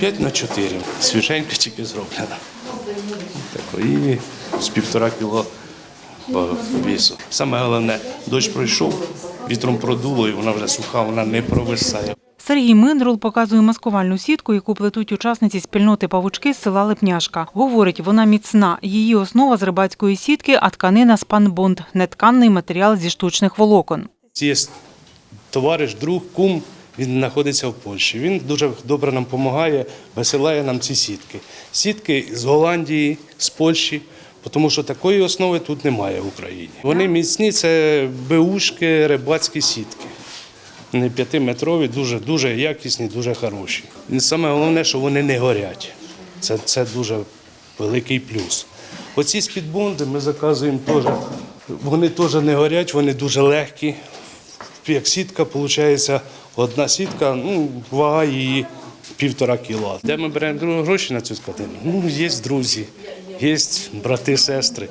5 на 4. Свіженька тільки зроблена. Так, і з півтора кіло вісу. Саме головне, дощ пройшов, вітром продуло, і вона вже суха, вона не провисає. Сергій Миндрул показує маскувальну сітку, яку плетуть учасниці спільноти павучки з села Липняшка. Говорить, вона міцна. Її основа з рибацької сітки, а тканина спанбонд – нетканний матеріал зі штучних волокон. Є товариш, друг, кум, він знаходиться в Польщі. Він дуже добре нам допомагає, висилає нам ці сітки. Сітки з Голландії, з Польщі, тому що такої основи тут немає в Україні. Вони міцні, це беушки, рибацькі сітки. Вони п'ятиметрові, дуже, дуже якісні, дуже хороші. І саме головне, що вони не горять. Це, це дуже великий плюс. Оці спідбонди ми заказуємо теж. Вони теж не горять, вони дуже легкі. Як сітка, виходить, одна сітка, ну, вага її півтора кіла. Де ми беремо гроші на цю скотину? Ну, є друзі, є брати, сестри.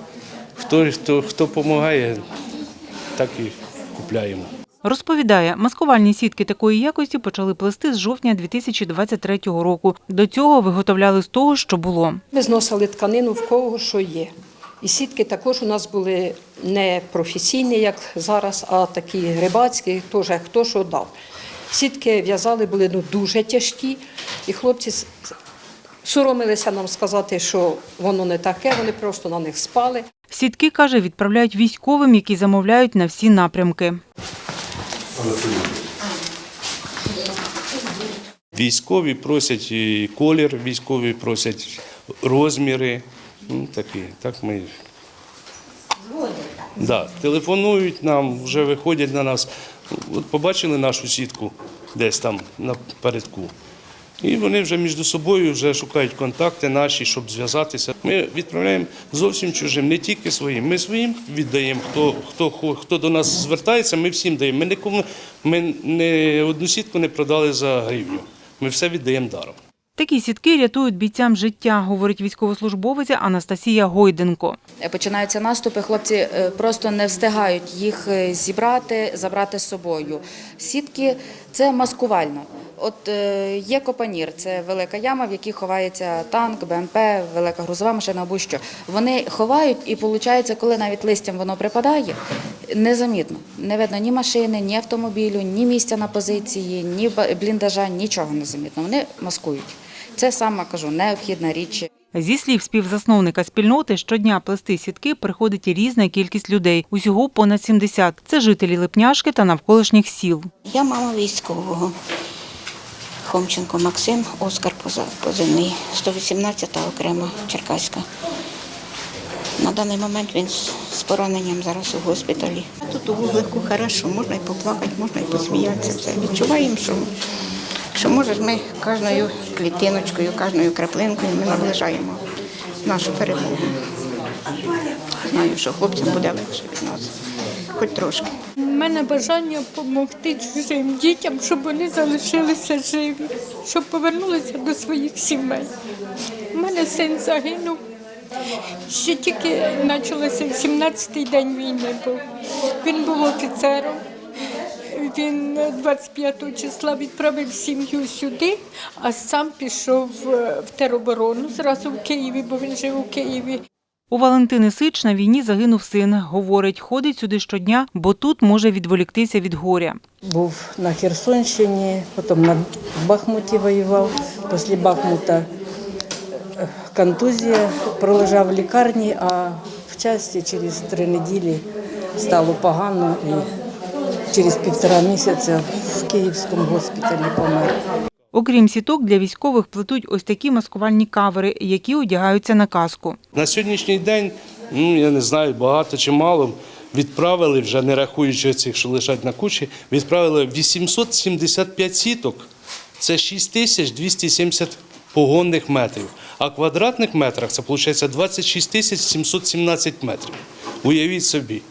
Хто, хто, хто допомагає, так і купляємо. Розповідає, маскувальні сітки такої якості почали плести з жовтня 2023 року. До цього виготовляли з того, що було. Ми зносили тканину в кого що є. І сітки також у нас були не професійні, як зараз, а такі рибацькі, теж хто що дав. Сітки в'язали були ну, дуже тяжкі, і хлопці соромилися нам сказати, що воно не таке, вони просто на них спали. Сітки, каже, відправляють військовим, які замовляють на всі напрямки. Військові просять колір, військові просять розміри. Ну, такі, так ми. Да, телефонують нам, вже виходять на нас. От побачили нашу сітку десь там напередку. І вони вже між собою вже шукають контакти наші, щоб зв'язатися. Ми відправляємо зовсім чужим, не тільки своїм. Ми своїм віддаємо, хто, хто, хто до нас звертається, ми всім даємо. Ми нікому ми не одну сітку не продали за гривню. Ми все віддаємо даром. Такі сітки рятують бійцям життя, говорить військовослужбовиця Анастасія Гойденко. Починаються наступи, хлопці е, просто не встигають їх е, зібрати, забрати з собою. Сітки це маскувально. От е, є копанір, це велика яма, в якій ховається танк, БМП, велика грузова машина або що. Вони ховають, і виходить, коли навіть листям воно припадає, незамітно. Не видно ні машини, ні автомобілю, ні місця на позиції, ні бліндажа, нічого не замітно. Вони маскують. Це саме кажу, необхідна річ. Зі слів співзасновника спільноти, щодня плести сітки приходить різна кількість людей. Усього понад 70. Це жителі Липняшки та навколишніх сіл. Я мама військового. Хомченко Максим, Оскар позивний, 118-та окрема Черкаська. На даний момент він пораненням зараз у госпіталі. Тут у вуглику хорошо, можна і поплакати, можна і посміятися. Все. Відчуваємо, що, що може ми кожною клітиночкою, кожною краплинкою ми наближаємо нашу перемогу. Знаю, що хлопцям буде легше від нас, хоч трошки. У мене бажання допомогти чужим дітям, щоб вони залишилися живі, щоб повернулися до своїх сімей. У мене син загинув. Ще тільки почалося 17-й день війни був. Він був офіцером. Він 25 числа відправив сім'ю сюди, а сам пішов е, в тероборону зразу в Києві, бо він жив у Києві. У Валентини Сич на війні загинув син. Говорить, ходить сюди щодня, бо тут може відволіктися від горя. Був на Херсонщині, потім на Бахмуті воював. Після Бахмута контузія, пролежав в лікарні, а в часті через три неділі стало погано і через півтора місяця в Київському госпіталі помер. Окрім сіток, для військових плетуть ось такі маскувальні кавери, які одягаються на каску. На сьогоднішній день, ну я не знаю, багато чи мало. Відправили вже, не рахуючи цих, що лежать на кучі, відправили 875 сіток. Це 6270 погонних метрів. А квадратних метрах це виходить 26 тисяч 717 метрів. Уявіть собі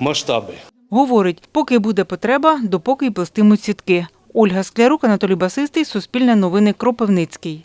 масштаби. Говорить, поки буде потреба, допоки й плестимуть сітки. Ольга Склярук, Анатолій Басистий, Суспільне новини, Кропивницький.